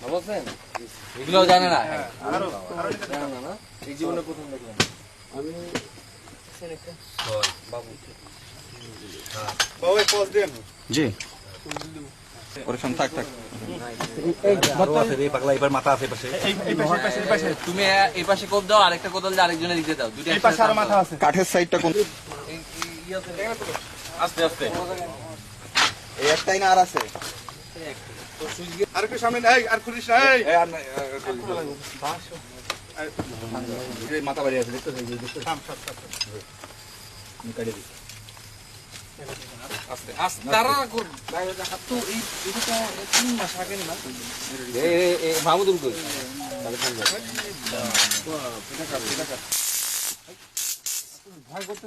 ভালো আছেন এগুলো জানে না জানে না না এই জীবনে প্রথম দেখলাম আমি জি ওর সঙ্গে থাক থাক তুমি এই পাশে কোপ দাও আরেকটা কোদাল দিয়ে আরেকজনে দিতে দাও দুটো কাঠের সাইডটা কোন আস্তে আস্তে। এই একটাই না আর আছে? আর একটু সামনে এই আর খুলিস না এই। আর না মাথা বাড়ি আছে দেখতে কাটিয়ে দিচ্ছি। মাহমুদুল কই? ভাই করতে